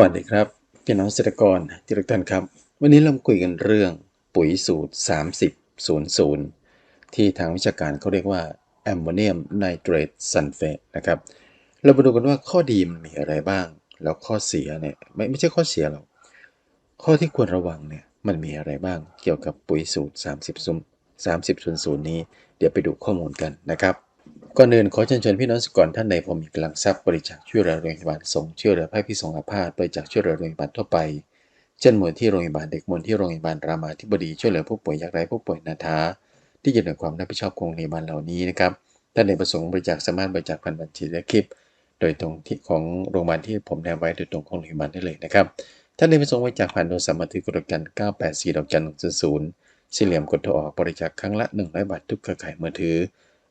วัสดีครับพี่น้องเกษตรกรที่รักท่านครับ วันนี้เราคุยกันเรื่องปุ๋ยสูตร 3000 ที่ทางวิชาการเขาเรียกว่าแอมโมเนียมไนเตรตซัลเฟตนะครับ เรามาดูกันว่าข้อดีมันมีอะไรบ้าง แล้วข้อเสียเนี่ยไม่ไม่ใช่ข้อเสียหรอกข้อที่ควรระวังเนี่ยมันมีอะไรบ้างเกี่ยวกับปุ๋ยสูตร 30ซุม30 00 นี้ เดี๋ยวไปดูข้อมูลกันนะครับ ก่อนอื่นขอเชิญชวนพี่น้องสกรท่านใดพอมีกำลังทรัพย์บริจาคช่วยเหลือโรงพยาบาลสงฆ์ช่วยเหลือผู้พิสงอาพาธบริจาคช่วยเหลือโรงพยาบาลทั่วไป เช่นมูลที่โรงพยาบาลเด็กมูลที่โรงพยาบาลรามาธิบดีช่วยเหลือผู้ป่วยยากไร้ผู้ป่วยนาถาที่อยู่ในความรับผิดชอบของโรงพยาบาลเหล่านี้นะครับท่านใดประสงค์บริจาคสามารถบริจาคผ่านบัญชีและคลิป โดยตรงที่ของโรงพยาบาลที่ผมแนบไว้โดยตรงของโรงพยาบาลได้เลยนะครับท่านใดประสงค์บริจาคผ่านโทรศัพท์มือถือกดกัน 984ดอกจัน100สี่เหลี่ยมกดโทรออกบริจาคครั้งละ 100 บาททุกเครือข่ายมือถือ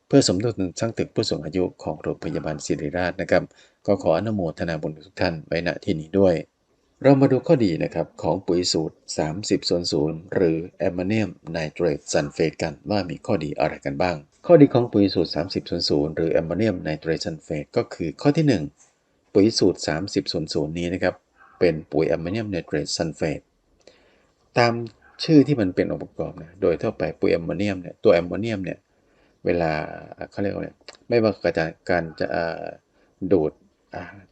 เพื่อสมทบทุนสร้างตึกผู้สูงอายุของโรงพยาบาลศิริราชนะครับ ก็ขออนุโมทนาบุญทุกท่านไว้ณที่นี้ด้วย เรามาดูข้อดีนะครับของปุ๋ยสูตร 30ส่วน0หรือแอมโมเนียมไนเตรตซัลเฟตกันว่ามีข้อดีอะไรกันบ้าง ข้อดีของปุ๋ยสูตร 30ส่วน0หรือแอมโมเนียมไนเตรตซัลเฟตก็คือข้อที่ 1 ปุ๋ยสูตร 30ส่วน0นี้นะครับเป็นปุ๋ยแอมโมเนียมไนเตรตซัลเฟตตามชื่อที่มันเป็นองค์ประกอบนะ โดยทั่วไปปุ๋ยแอมโมเนียมเนี่ย ตัวแอมโมเนียมเนี่ย เวลาเขาเรียกว่าอะไรไม่ว่าการจะดูด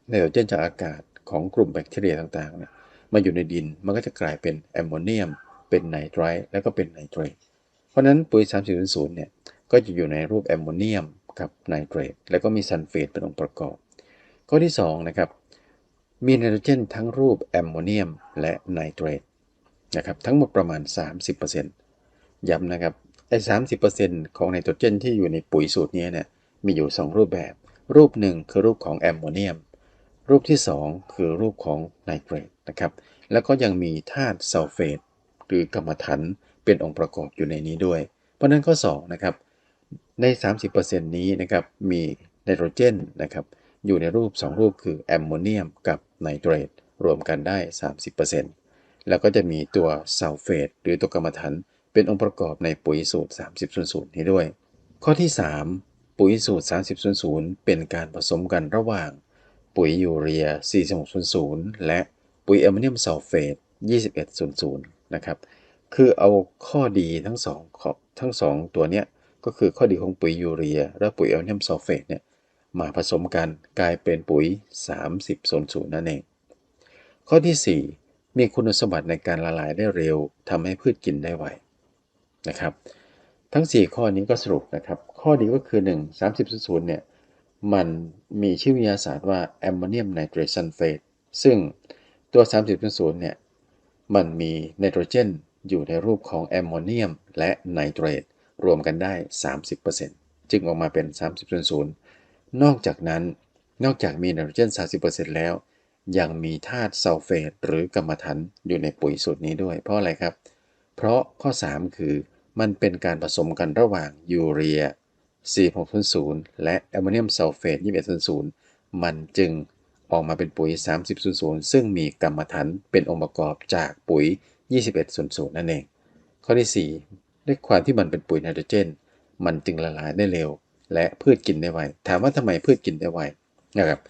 ไนโตรเจนจากอากาศของกลุ่มแบคทีเรียต่างๆเนี่ยมาอยู่ในดินมันก็จะกลายเป็นแอมโมเนียม เป็นไนไตรต์แล้วก็เป็นไนเตรตเพราะนั้นปุ๋ย3000 เนี่ยก็จะอยู่ในรูปแอมโมเนียมกับไนเตรตแล้วก็มีซัลเฟตเป็นองค์ประกอบ ข้อที่2นะครับมีไนโตรเจนทั้งรูปแอมโมเนียมและไนเตรตนะครับทั้งหมดประมาณ 30%ย้ำนะครับ ไอ้สามสิบเปอร์เซ็นต์ของไนโตรเจนที่อยู่ในปุ๋ยสูตรนี้เนี่ยมีอยู่2รูปแบบ รูปหนึ่งคือรูปของแอมโมเนียม รูปที่2คือรูปของไนเตรตนะครับ แล้วก็ยังมีธาตุซัลเฟตหรือกรรมฐานเป็นองค์ประกอบอยู่ในนี้ด้วย เพราะนั้นข้อ2นะครับใน 30%นี้นะครับมีไนโตรเจนนะครับอยู่ในรูป 2 รูปคือแอมโมเนียมกับไนเตรตรวมกันได้ 30%แล้วก็จะมีตัวซัลเฟตหรือตัวกรรมฐาน เป็นองค์ประกอบในปุ๋ยสูตร 30 0นี้ด้วย ข้อที่ 3 ปุ๋ยสูตร30 0 เป็นการผสมกันระหว่าง ปุ๋ยยูเรีย 46 0และปุ๋ยแอมโมเนียมซัลเฟต 21 0นะครับ คือเอาข้อดีทั้งสองทั้งสองตัวเนี้ยก็คือข้อดีของปุ๋ยยูเรีย และปุ๋ยแอมโมเนียมซัลเฟตเนี่ยมาผสมกันกลายเป็นปุ๋ย 30 0นั่นเอง ข้อที่ 4 มีคุณสมบัติในการละลายได้เร็วทำให้พืชกินได้ไว นะครับ ทั้ง 4 ข้อนี้ก็สรุปนะครับ ข้อดีก็คือ 1 30 0เนี่ย มันมีชื่อวิทยาศาสตร์ว่าแอมโมเนียมไนเตรตซัลเฟตซึ่งตัว30 0เนี่ย มันมีไนโตรเจนอยู่ในรูปของแอมโมเนียมและไนเตรตรวมกันได้ 30%จึงออกมาเป็น 30 0 นอกจากนั้น นอกจากมีไนโตรเจน 30%แล้ว ยังมีธาตุซัลเฟตหรือกรรมฐานอยู่ในปุ๋ยสูตรนี้ด้วย เพราะอะไรครับ เพราะข้อ 3 คือ มันเป็นการผสมกันระหว่างยูเรีย 4600 และแอมโมเนียมซัลเฟต 2100 มันจึงออกมาเป็นปุ๋ย 3000 ซึ่งมีกรรมฐานเป็นองค์ประกอบจากปุ๋ย 2100 นั่นเอง ข้อที่ 4 ด้วยความที่มันเป็นปุ๋ยไนโตรเจน มันจึงละลายได้เร็ว และพืชกินได้ไว ถามว่าทำไมพืชกินได้ไวนะครับ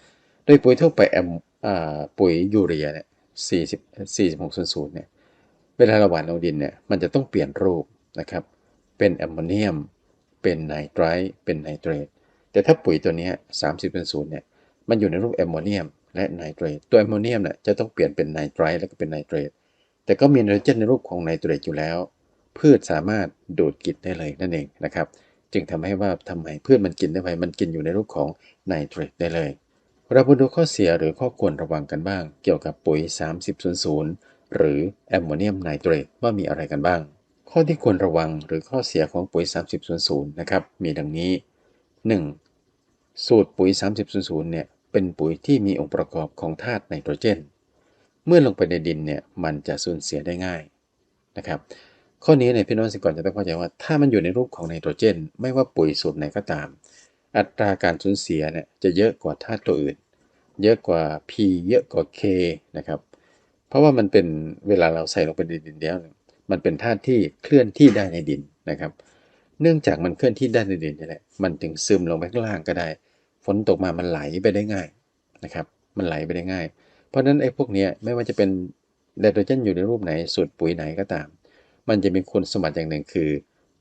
โดยปุ๋ยทั่วไปแอมปุ๋ยยูเรียเนี่ย40 4600 เนี่ย เวลาเราหว่านลงดินเนี่ย มันจะต้องเปลี่ยนรูป นะครับ เป็นแอมโมเนียม เป็นไนไตรต์เป็นไนเตรต แต่ถ้าปุ๋ยตัวนี้30เป็นศูนย์เนี่ย มันอยู่ในรูปแอมโมเนียมและไนเตรต ตัวแอมโมเนียมเนี่ยจะต้องเปลี่ยนเป็นไนไตรต์แล้วก็เป็นไนเตรต แต่ก็มีไนโตรเจนในรูปของไนเตรตอยู่แล้ว พืชสามารถดูดกินได้เลยนั่นเองนะครับ จึงทำให้ว่าทำไมพืชมันกินได้ไวมันกินอยู่ในรูปของไนเตรตได้เลย เรามาดูข้อเสียหรือข้อควรระวังกันบ้าง เกี่ยวกับปุ๋ย 3000หรือแอมโมเนียมไนเตรตว่ามีอะไรกันบ้าง ข้อที่ควรระวังหรือข้อเสียของปุ๋ย 30 0นะครับ มีดังนี้ 1. สูตรปุ๋ย30 0 เนี่ย เป็นปุ๋ยที่มีองค์ประกอบของธาตุไนโตรเจน เมื่อลงไปในดินเนี่ย มันจะสูญเสียได้ง่ายนะครับ ข้อนี้ในพี่น้องสิก่อนจะต้องเข้าใจว่า ถ้ามันอยู่ในรูปของไนโตรเจน ไม่ว่าปุ๋ยสูตรไหนก็ตาม อัตราการสูญเสียเนี่ยจะเยอะกว่าธาตุตัวอื่น เยอะกว่า P เยอะกว่า K นะครับ เพราะว่ามันเป็นเวลาเราใส่ลงไปในดินแล้ว มันเป็นธาตุที่เคลื่อนที่ได้ในดินนะครับ เนื่องจากมันเคลื่อนที่ได้ในดินนี่แหละมันถึงซึมลงไปข้างล่างก็ได้ ฝนตกมามันไหลไปได้ง่ายนะครับ มันไหลไปได้ง่าย เพราะฉะนั้นไอ้พวกนี้ไม่ว่าจะเป็นไนโตรเจนอยู่ในรูปไหนสูตรปุ๋ยไหนก็ตาม มันจะมีคุณสมบัติอย่างหนึ่งคือ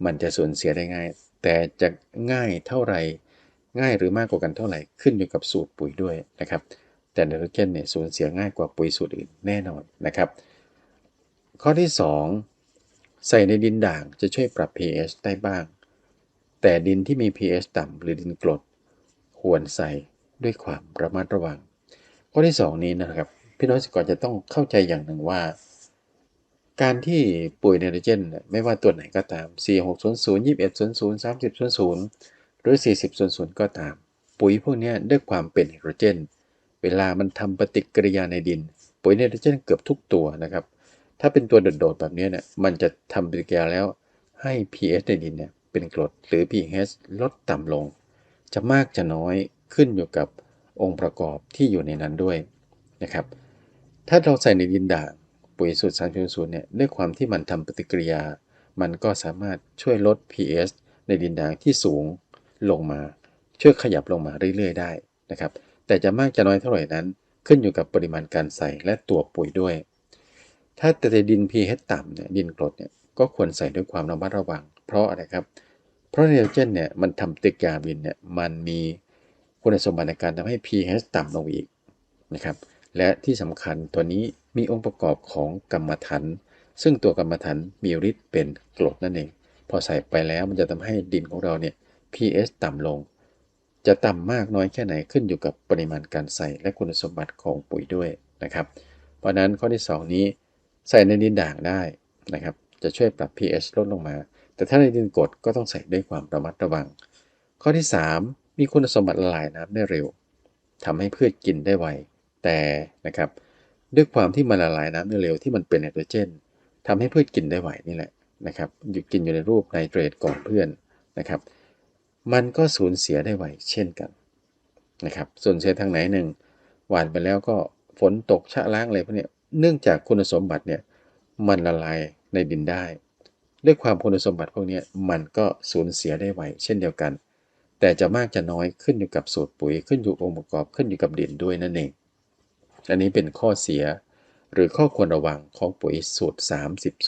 มันจะสูญเสียได้ง่าย แต่จะง่ายเท่าไหร่ ง่ายหรือมากกว่ากันเท่าไหร่ขึ้นอยู่กับสูตรปุ๋ยด้วยนะครับ แต่ไนโตรเจนเนี่ยสูญเสียง่ายกว่าปุ๋ยสูตรอื่นแน่นอนนะครับ ข้อที่ 2 ใส่ในดินด่างจะช่วยปรับ pH ได้บ้าง แต่ดินที่มี pH ต่ำหรือดินกรดควรใส่ด้วยความระมัดระวัง ข้อที่ 2 นี้นะครับ พี่น้องเกษตรกรจะต้องเข้าใจอย่างหนึ่งว่า การที่ปุ๋ยไนโตรเจน ไม่ว่าตัวไหนก็ตาม 4 6 0 0 21 0 0 30 0 0 หรือ 40 0 0 ก็ตาม ปุ๋ยพวกนี้ด้วยความเป็นไนโตรเจน เวลามันทำปฏิกิริยาในดิน ปุ๋ยไนโตรเจนเกือบทุกตัวนะครับ ถ้าเป็นตัวโดดๆแบบนี้เนี่ย มันจะทำปฏิกิริยาแล้วให้ pH ในดินเนี่ยเป็นกรดหรือ pH ลดต่ำลง จะมากจะน้อยขึ้นอยู่กับองค์ประกอบที่อยู่ในนั้นด้วยนะครับ ถ้าเราใส่ในดินด่างปุ๋ยสูตร3.0เนี่ยด้วยความที่มันทำปฏิกิริยา มันก็สามารถช่วยลด pH ในดินด่างที่สูงลงมา ช่วยขยับลงมาเรื่อยๆ ได้นะครับ แต่จะมากจะน้อยเท่าไหร่นั้น ขึ้นอยู่กับปริมาณการใส่และตัวปุ๋ยด้วย ถ้าแต่ดิน pH ต่ำเนี่ยดินกรดเนี่ยก็ควรใส่ด้วยความระมัดระวัง เพราะอะไรครับ เพราะไนโตรเจนเนี่ยมันทำปฏิกิริยาดินเนี่ยมันมีคุณสมบัติในการทำให้ pH ต่ำลงอีกนะครับและที่สำคัญตัวนี้มีองค์ประกอบของกรรมฐานซึ่งตัวกรรมฐานมีฤทธิ์เป็นกรดนั่นเอง พอใส่ไปแล้วมันจะทำให้ดินของเราเนี่ย pH ต่ำลง จะต่ำมากน้อยแค่ไหนขึ้นอยู่กับปริมาณการใส่และคุณสมบัติของปุ๋ยด้วยนะครับ เพราะนั้นข้อที่ 2 นี้ ใส่ในดินด่างได้นะครับ จะช่วยปรับ pH ลดลงมา แต่ถ้าในดินกรดก็ต้องใส่ด้วยความระมัดระวัง ข้อที่ 3 มีคุณสมบัติละลายน้ำได้เร็วทำให้พืชกินได้ไว แต่นะครับ ด้วยความที่มันละลายน้ำได้เร็วที่มันเป็นไนโตรเจนทำให้พืชกินได้ไวนี่แหละนะครับอยู่กินอยู่ในรูปไนเตรตก่อนเพื่อนนะครับ มันก็สูญเสียได้ไวเช่นกันนะครับ ส่วนเสียทางไหนหนึ่งหวานไปแล้วก็ฝนตกชะล้างอะไรพวกนี้ เนื่องจากคุณสมบัติเนี่ยมันละลายในดินได้ ด้วยความคุณสมบัติพวกนี้มันก็สูญเสียได้ไวเช่นเดียวกัน แต่จะมากจะน้อยขึ้นอยู่กับสูตรปุ๋ยขึ้นอยู่องค์ประกอบขึ้นอยู่กับดินด้วยนั่นเองอันนี้เป็นข้อเสียหรือข้อควรระวังของปุ๋ยสูตร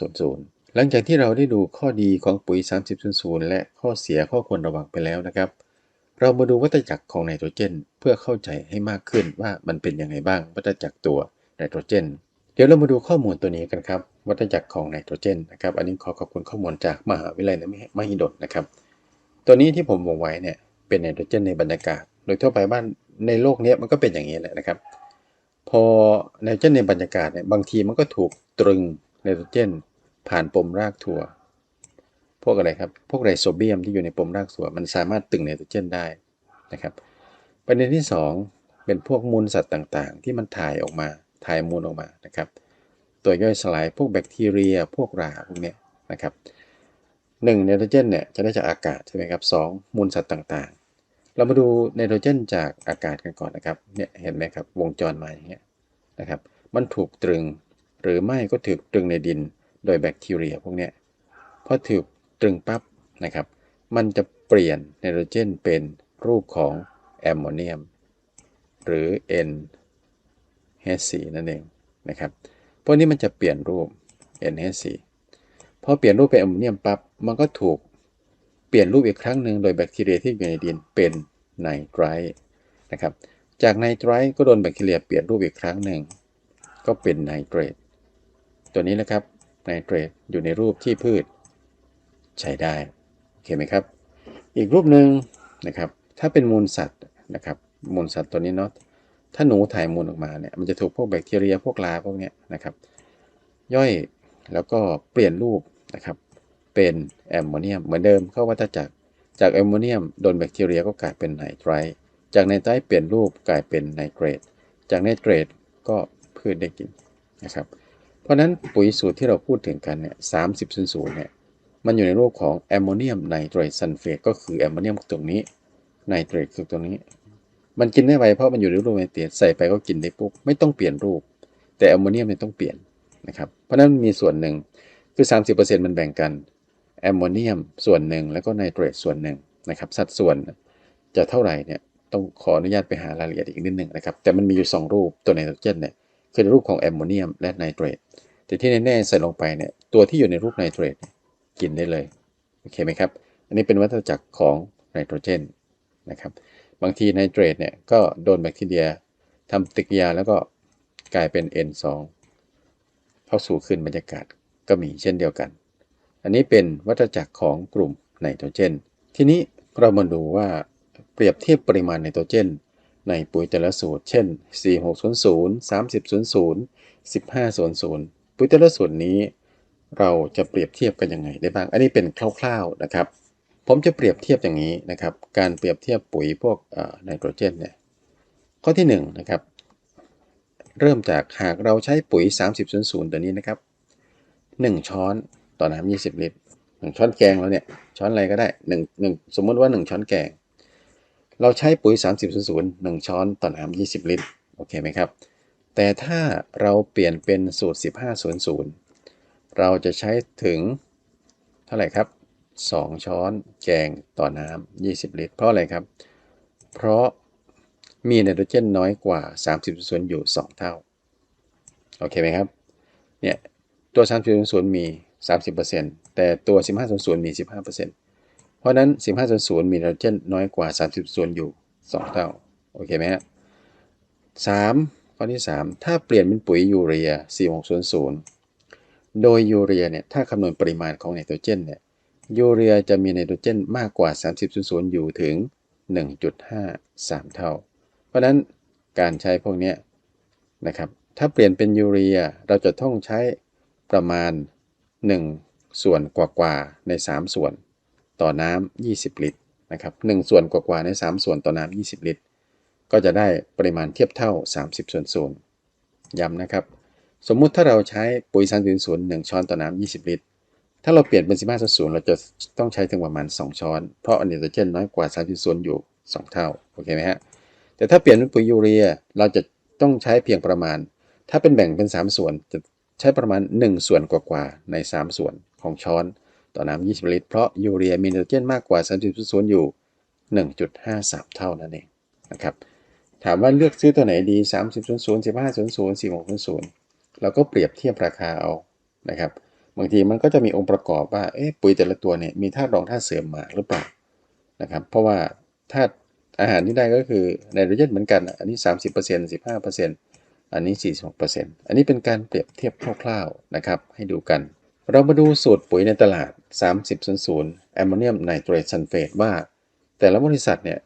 30.00 หลังจากที่เราได้ดูข้อดีของปุ๋ย 30.00 และข้อเสียข้อควรระวังไปแล้วนะครับ เรามาดูวัฏจักรของไนโตรเจน เพื่อเข้าใจให้มากขึ้นว่ามันเป็นยังไงบ้างวัฏจักรตัวไนโตรเจน เดี๋ยวเรามาดูข้อมูลตัวนี้กันครับ วัฏจักรของไนโตรเจนนะครับ อันนี้ขอขอบคุณข้อมูลจากมหาวิทยาลัยมหิดลนะครับ ตัวนี้ที่ผมวงไว้เนี่ยเป็นไนโตรเจนในบรรยากาศ โดยทั่วไปบ้านในโลกนี้มันก็เป็นอย่างนี้แหละนะครับ พอไนโตรเจนในบรรยากาศเนี่ยบางทีมันก็ถูกตรึงไนโตรเจน ผ่านปมรากถั่ว พวกอะไรครับ พวกไรโซเบียมที่อยู่ในปมรากถั่ว มันสามารถตึงไนโตรเจนได้นะครับ ประเด็นที่ 2 เป็นพวกมูลสัตว์ต่างๆ ที่มันถ่ายออกมา ถ่ายมูลออกมานะครับ ตัวย่อยสลายพวกแบคทีเรีย พวกราพวกนี้นะครับหนึ่งไนโตรเจนเนี่ยจะได้จากอากาศใช่ไหมครับสองมูลสัตว์ต่างๆ เรามาดูไนโตรเจนจากอากาศกันก่อนนะครับเนี่ยเห็นไหมครับวงจรมาอย่างเงี้ยนะครับ มันถูกตรึงหรือไม่ก็ถูกตรึงในดินโดยแบคทีเรียพวกนี้พอถูกตรึงปั๊บนะครับ มันจะเปลี่ยนไนโตรเจนเป็นรูปของแอมโมเนียม หรือ N NH4 นั่นเองนะครับ พวกนี้มันจะเปลี่ยนรูป NH4 พอเปลี่ยนรูปเป็นแอมโมเนียมปั๊บ มันก็ถูกเปลี่ยนรูปอีกครั้งหนึ่งโดยแบคทีเรียที่อยู่ในดินเป็นไนไตรต์นะครับ จากไนไตรต์ก็โดนแบคทีเรียเปลี่ยนรูปอีกครั้งหนึ่งก็เป็นไนเตรต ตัวนี้นะครับไนเตรตอยู่ในรูปที่พืชใช้ได้ โอเคไหมครับ อีกรูปหนึ่งนะครับ ถ้าเป็นมูลสัตว์นะครับ มูลสัตว์ตัวนี้เนาะ ถ้าหนูถ่ายมูลออกมาเนี่ยมันจะถูกพวกแบคทีเรียพวกลาพวกเนี้ยนะครับ ย่อยแล้วก็เปลี่ยนรูปนะครับเป็นแอมโมเนียมเหมือนเดิมเข้าวัฏจักรจากแอมโมเนียมโดนแบคทีเรียก็กลายเป็นไนไตรจากไนไตรเปลี่ยนรูปกลายเป็นไนเตรตจากไนเตรตก็พืชได้กินนะครับเพราะฉะนั้นปุ๋ยสูตรที่เราพูดถึงกันเนี่ยสามสิบศูนย์ศูนย์เนี่ยมันอยู่ในรูปของแอมโมเนียมไนเตรตซัลเฟตก็คือแอมโมเนียมตรงนี้ไนเตรตคือตรงนี้ มันกินได้ไวเพราะมันอยู่ในรูปไนเตรตใส่ไปก็กินได้ปุ๊บไม่ต้องเปลี่ยนรูป แต่แอมโมเนียมเนี่ยต้องเปลี่ยนนะครับเพราะนั้นมีส่วนหนึ่งคือ 30%มันแบ่งกันแอมโมเนียมส่วนหนึ่งแล้วก็ไนเตรตส่วนหนึ่งนะครับสัดส่วนจะเท่าไหร่เนี่ยต้องขออนุญาตไปหารายละเอียดอีกนิดหนึ่งนะครับแต่มันมีอยู่ 2 รูปตัวไนโตรเจนเนี่ยคือรูปของแอมโมเนียมและไนเตรตแต่ที่แน่ๆใส่ลงไปเนี่ยตัวที่อยู่ในรูปไนเตรตกินได้เลยโอเคไหมครับอันนี้เป็นวัฏจักรของไนโตรเจนนะครับ บางทีไนเตรตเนี่ยก็โดนแบคทีเรียทำปฏิกิริยาแล้วก็กลายเป็น N2 เข้าสู่คืนบรรยากาศก็มีเช่นเดียวกัน อันนี้เป็นวัฏจักรของกลุ่มไนโตรเจน ทีนี้เรามาดูว่าเปรียบเทียบปริมาณไนโตรเจน ในปุ๋ยแต่ละสูตร เช่น 4600 3000 1500 ปุ๋ยแต่ละสูตรนี้ เราจะเปรียบเทียบกันยังไงได้บ้าง อันนี้เป็นคร่าวๆนะครับ ผมจะเปรียบเทียบอย่างนี้นะครับ การเปรียบเทียบปุ๋ยพวกไนโตรเจนเนี่ยข้อที่1นนะครับ เริ่มจากหากเราใช้ปุ๋ย 3000ตัวนี้นะครับ 1 ช้อนต่อน้ำ20 ลิตร 1 ช้อนแกงแล้วเนี่ย ช้อนอะไรก็ได้1 1สมมติว่า 1 ช้อนแกง เราใช้ปุ๋ย 3000 1 ช้อนต่อน้ำ20 ลิตร โอเคไหมครับ แต่ถ้าเราเปลี่ยนเป็นสูตร 1500 เราจะใช้ถึงเท่าไหร่ครับ 2 ช้อนแกงต่อน้ำ20 ลิตร เพราะอะไรครับ เพราะมีไนโตรเจนน้อยกว่า 30%อยู่ 2 เท่า โอเคไหมครับ เนี่ย ตัว 30%มี 30%แต่ตัว 1500มี 15%เพราะนั้น 1500มีไนโตรเจนน้อยกว่า 30%อยู่ 2 เท่า โอเคไหมฮะ3ข้อที่ 3 ถ้าเปลี่ยนเป็นปุ๋ยยูเรีย 4600 โดยยูเรียเนี่ย ถ้าคำนวณปริมาณของไนโตรเจนเนี่ย ยูเรียจะมีไนโตรเจนมากกว่า30%อยู่ถึง 1.53 เท่า เพราะนั้นการใช้พวกนี้นะครับ ถ้าเปลี่ยนเป็นยูเรียเราจะต้องใช้ประมาณ 1 ส่วนกว่าๆใน 3 ส่วนต่อน้ำ 20 ลิตรนะครับ1ส่วนกว่าๆใน 3 ส่วนต่อน้ำ 20 ลิตร ก็จะได้ปริมาณเทียบเท่า 30 ส่วนศูนย์ย้ำนะครับ สมมุติถ้าเราใช้ปุ๋ย30ส่วน1ช้อนต่อน้ำ 20 ลิตร ถ้าเราเปลี่ยนเป็น 15ส่วนศูนย์เราจะต้องใช้ถึงประมาณ 2 ช้อน เพราะไนโตรเจนน้อยกว่า30ส่วนอยู่ 2 เท่า โอเคไหมฮะ แต่ถ้าเปลี่ยนเป็นปุ๋ยยูเรีย เราจะต้องใช้เพียงประมาณ ถ้าเป็นแบ่งเป็น 3 ส่วน จะใช้ประมาณ 1 ส่วนกว่าๆ ใน 3 ส่วนของช้อน ต่อน้ำ20 ลิตร เพราะยูเรียมีไนโตรเจนมากกว่า30ส่วนอยู่ 1.53 เท่านั่นเองนะครับ ถามว่าเลือกซื้อตัวไหนดี 30 0 0 15 0 0 46 0 0 เราก็เปรียบเทียบราคาเอา นะครับ บางทีมันก็จะมีองค์ประกอบว่าเอ๊ะปุ๋ยแต่ละตัวเนี่ยมีธาตุรองธาตุเสริมมาหรือเปล่านะครับ เพราะว่าธาตุอาหารที่ได้ก็คือไนโตรเจนเหมือนกัน อันนี้ 30% 15%อันนี้ 46%อันนี้เป็นการเปรียบเทียบคร่าวๆนะครับ ให้ดูกัน เรามาดูสูตรปุ๋ยในตลาด 3000แอมโมเนียมไนเตรตซัลเฟตว่า แต่ละบริษัทเนี่ย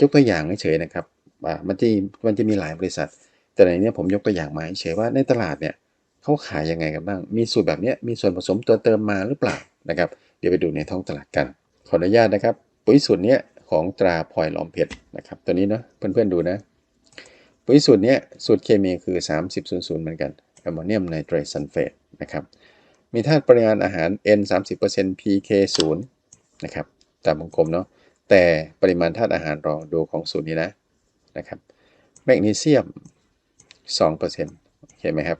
ยกตัวอย่างเฉยๆนะครับมันจะมันจะมีหลายบริษัท แต่ในนี้ผมยกตัวอย่างมาเฉยว่าในตลาดเนี่ย เขาขายยังไงกันบ้าง มีสูตรแบบนี้มีส่วนผสมตัวเติมมาหรือเปล่านะครับ เดี๋ยวไปดูในท้องตลาดกัน ขออนุญาตนะครับ ปุ๋ยสูตรนี้ของตราพลอยหลอมเพชรนะครับ ตัวนี้เนาะเพื่อนๆดูนะ ปุ๋ยสูตรนี้สูตรเคมีคือ 3000เหมือนกันแอมโมเนียมไนเตรตซัลเฟตนะครับ มีธาตุปริมาณอาหาร N 30% PK 0นะครับ ตามวงกลมเนาะ แต่ปริมาณธาตุอาหารรองดูของสูตรนี้นะนะครับ แมกนีเซียม2%เห็นไหมครับ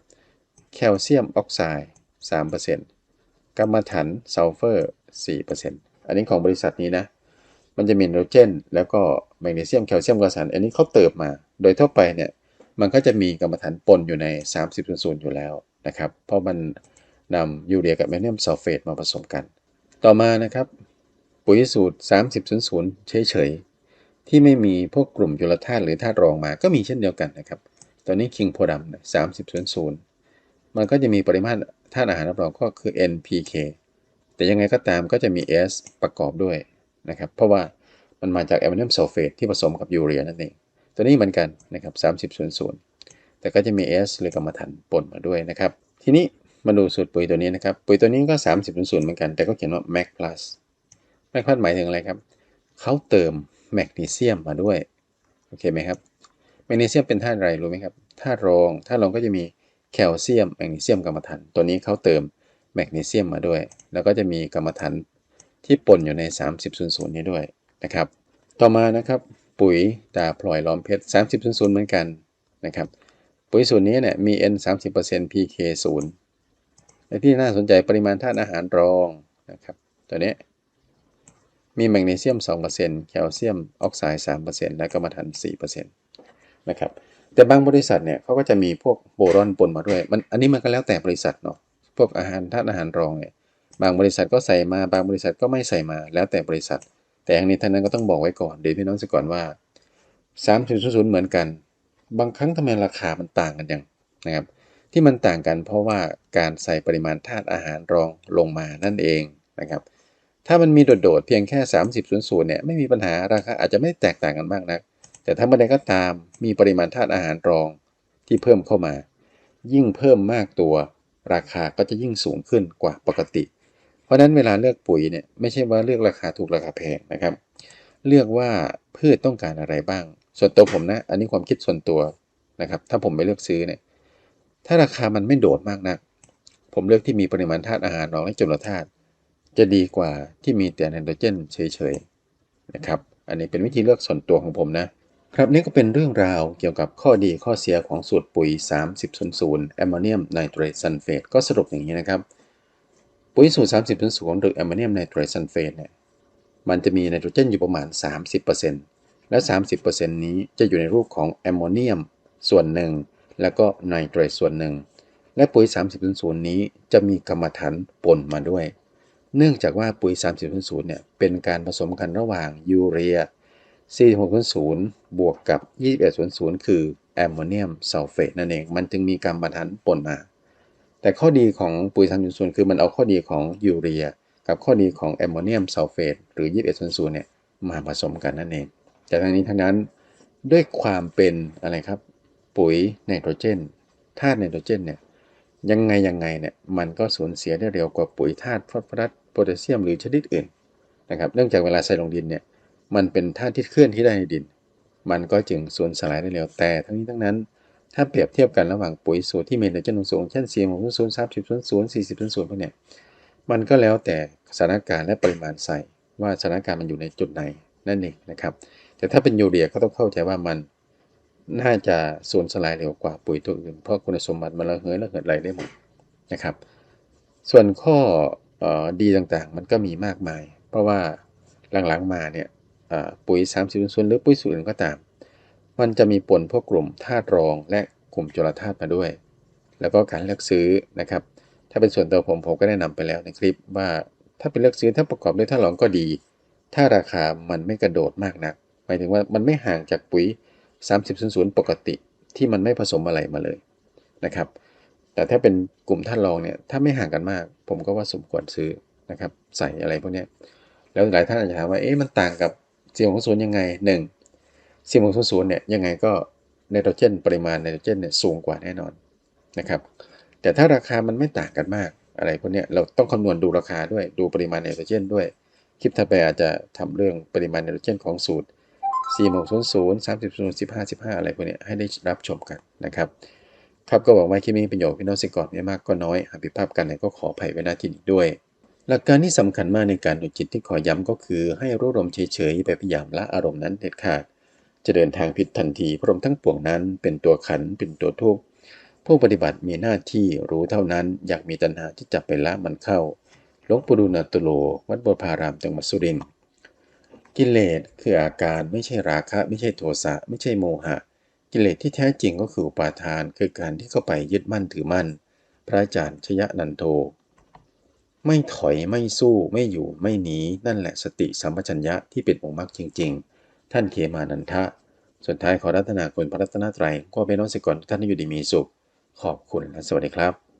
แคลเซียมออกไซด์3%กัมมันถันซัลเฟอร์ 4%อันนี้ของบริษัทนี้นะ มันจะมีไนโตรเจน แล้วก็แมกนีเซียมแคลเซียมกัมมันถัน อันนี้เขาเติมมา โดยทั่วไปเนี่ย มันก็จะมีกัมมันถันปนอยู่ใน30 0อยู่แล้วนะครับ เพราะมันนำยูเรียกับแมกนีเซียมซัลเฟตมาผสมกัน ต่อมานะครับ ปุ๋ยสูตร30 0เฉยๆ ที่ไม่มีพวกกลุ่มจุลธาตุหรือธาตุรองมา ก็มีเช่นเดียวกันนะครับ ตอนนี้คิงโพดัมสามสิบศูนย์ มันก็จะมีปริมาตรธาตุอาหารรับรองก็คือ NPK แต่ยังไงก็ตามก็จะมี S ประกอบด้วยนะครับ เพราะว่ามันมาจากแอมโมเนียมซัลเฟตที่ผสมกับยูเรียนั่นเอง ตัวนี้เหมือนกันนะครับสามสิบศูนย์ศูนย์แต่ก็จะมี S หรือกรรมฐานปนมาด้วยนะครับ ทีนี้มาดูสูตรปุ๋ยตัวนี้นะครับ ปุ๋ยตัวนี้ก็30 0 เหมือนกัน แต่ก็เขียนว่า Mac Plus Mac Plus หมายถึงอะไรครับ เขาเติมแมกนีเซียมมาด้วย โอเคไหมครับ แมกนีเซียมเป็นธาตุอะไรรู้ไหมครับ ธาตุรอง ธาตุรองก็จะมี แคลเซียมแมกนีเซียมกรรมฐานตัวนี้เขาเติมแมกนีเซียมมาด้วย แล้วก็จะมีกรรมฐานที่ปนอยู่ใน 30 0 0 นี้ด้วยนะครับ ต่อมานะครับปุ๋ยตาพลอยล้อมเพชร 30 0 0 เหมือนกันนะครับ ปุ๋ยสูตรนี้เนี่ยมี N 30% PK 0และที่น่าสนใจปริมาณธาตุอาหารรองนะครับ ตัวนี้มีแมกนีเซียม 2%แคลเซียมออกไซด์ 3%และกรรมฐาน4%นะครับ แต่บางบริษัทเนี่ยเขาก็จะมีพวกโบรอนปนมาด้วย มันอันนี้มันก็แล้วแต่บริษัทเนาะพวกอาหารธาตุอาหารรองเนี่ยบางบริษัทก็ใส่มาบางบริษัทก็ไม่ใส่มาแล้วแต่บริษัท แต่อย่างนี้ท่านนั้นก็ต้องบอกไว้ก่อนเดี๋ยวพี่น้องสิก่อนว่า3.00เหมือนกัน บางครั้งทำไมราคามันต่างกันอยังนะครับที่มันต่างกันเพราะว่าการใส่ปริมาณธาตุอาหารรองลงมานั่นเองนะครับถ้ามันมีโดดๆเพียงแค่ 30 00เนี่ยไม่มีปัญหาราคาอาจจะไม่แตกต่างกันมากนัก แต่ถ้าเมื่อใดก็ตามมีปริมาณธาตุอาหารรองที่เพิ่มเข้ามา ยิ่งเพิ่มมากตัว ราคาก็จะยิ่งสูงขึ้นกว่าปกติ เพราะฉะนั้นเวลาเลือกปุ๋ยเนี่ยไม่ใช่ว่าเลือกราคาถูกราคาแพงนะครับ เลือกว่าพืชต้องการอะไรบ้าง ส่วนตัวผมนะ อันนี้ความคิดส่วนตัวนะครับ ถ้าผมไปเลือกซื้อเนี่ย ถ้าราคามันไม่โดดมากนัก ผมเลือกที่มีปริมาณธาตุอาหารรองและจุลธาตุจะดีกว่าที่มีแต่ไนโตรเจนเฉยๆนะครับ อันนี้เป็นวิธีเลือกส่วนตัวของผมนะ ครับนี่ก็เป็นเรื่องราวเกี่ยวกับข้อดีข้อเสียของสูตรปุ๋ย 3000แอมโมเนียมไนเตรตซัลเฟตก็สรุปอย่างนี้นะครับ ปุ๋ยสูตร 3000หรือแอมโมเนียมไนเตรตซัลเฟตเนี่ยมันจะมีไนโตรเจนอยู่ประมาณ 30%และ 30%นี้จะอยู่ในรูปของแอมโมเนียมส่วนหนึ่ง แล้วก็ไนเตรตส่วนหนึ่ง และปุ๋ย 3000นี้จะมีกรรมฐานปนมาด้วย เนื่องจากว่าปุ๋ย 3000เนี่ยเป็นการผสมกันระหว่างยูเรีย 4600 บวกกับ 2100 คือแอมโมเนียมซัลเฟตนั่นเอง มันจึงมีการรมฐานปนมา แต่ข้อดีของปุ๋ย3000คือมันเอาข้อดีของยูเรีย กับข้อดีของแอมโมเนียมซัลเฟตหรือ 2100 เนี่ยมาผสมกันนั่นเอง แต่ทั้งนี้ทั้งนั้นด้วยความเป็นอะไรครับ ปุ๋ยไนโตรเจนธาตุไนโตรเจนเนี่ยยังไงยังไงเนี่ยมันก็สูญเสียได้เร็วกว่าปุ๋ยธาตุฟอสฟอรัสโพแทสเซียมหรือชนิดอื่นนะครับเนื่องจากเวลาใส่ลงดินเนี่ย มันเป็นธาตุที่เคลื่อนที่ได้ในดิน มันก็จึงสูญสลายได้เร็วแต่ทั้งนี้ทั้งนั้น ถ้าเปรียบเทียบกันระหว่างปุ๋ยสูตรที่มีไนโตรเจนสูงเช่น CM 6 0 30 0 40 0พวกเนี้ยมันก็แล้วแต่สถานการณ์และปริมาณใส่ว่าสถานการณ์มันอยู่ในจุดไหนนั่นเองนะครับ แต่ถ้าเป็นยูเรียก็ต้องเข้าใจว่ามันน่าจะสูญสลายเร็วกว่าปุ๋ยตัวอื่นเพราะคุณสมบัติมันระเหยระเหิดไหลได้หมดนะครับ ส่วนข้ออดีต่างๆ มันก็มีมากมาย เพราะว่าหลังๆมาเนี่ย ปุ๋ย 30ส่วนหรือปุ๋ยสูตรอื่นก็ตาม มันจะมีปนพวกกลุ่มธาตุรองและกลุ่มจุลธาตุมาด้วย แล้วก็การเลือกซื้อนะครับ ถ้าเป็นส่วนตัวผมผมก็แนะนำไปแล้วในคลิปว่าถ้าเป็นเลือกซื้อถ้าประกอบด้วยธาตุรองก็ดี ถ้าราคามันไม่กระโดดมากนัก หมายถึงว่ามันไม่ห่างจากปุ๋ย30 0 ปกติที่มันไม่ผสมอะไรมาเลยนะครับ แต่ถ้าเป็นกลุ่มท่านรองเนี่ยถ้าไม่ห่างกันมาก ผมก็ว่าสมควรซื้อนะครับใส่อะไรพวกนี้แล้วหลายท่านอาจจะถามว่าเอ๊ะมันต่างกับ เสียงของศูนย์ยังไงหนึ่งเสียงของศูนย์เนี่ยยังไงก็ไนโตรเจนปริมาณไนโตรเจนเนี่ยสูงกว่าแน่นอนนะครับ แต่ถ้าราคามันไม่ต่างกันมากอะไรพวกนี้เราต้องคำนวณดูราคาด้วยดูปริมาณไนโตรเจนด้วย คลิปถัดไปอาจจะทำเรื่องปริมาณไนโตรเจนของสูตร 4 6 0 0 30 0 15 15 อะไรพวกนี้ให้ได้รับชมกันนะครับ ครับก็หวังว่าคลิปนี้ประโยชน์พี่น้องสิก่อนไม่มากก็น้อยหากผิดพลาดกันไหนก็ขออภัยไว้ณที่นี้ด้วย หลักการที่สำคัญมากในการดูจิตที่ขอย้ำก็คือให้รู้ลมเฉยๆไปพยายามละอารมณ์นั้นเด็ดขาด จะเดินทางผิดทันทีพรมทั้งปวงนั้น เป็นตัวขันเป็นตัวทุกข์ผู้ปฏิบัติมีหน้าที่รู้เท่านั้น อยากมีตัณหาที่จะไปละมันเข้าหลวงปู่ดูลตุโล วัดบัวพารามจังหวัดสุรินทร์กิเลสคืออาการไม่ใช่ราคะ ไม่ใช่โทสะไม่ใช่โมหะ กิเลสที่แท้จริงก็คืออุปาทาน คือการที่เข้าไปยึดมั่นถือมั่น พระอาจารย์ชยนันโท ไม่ถอยไม่สู้ไม่อยู่ไม่หนีนั่นแหละสติสัมปชัญญะที่เป็นองค์มรรคจริง ๆ ท่านเขมานันทะ สุดท้ายขอรัตนาคุณพระรัตนตรัยก็เป็นน้องสิกรท่านอยู่ดีมีสุข ขอบคุณและสวัสดีครับ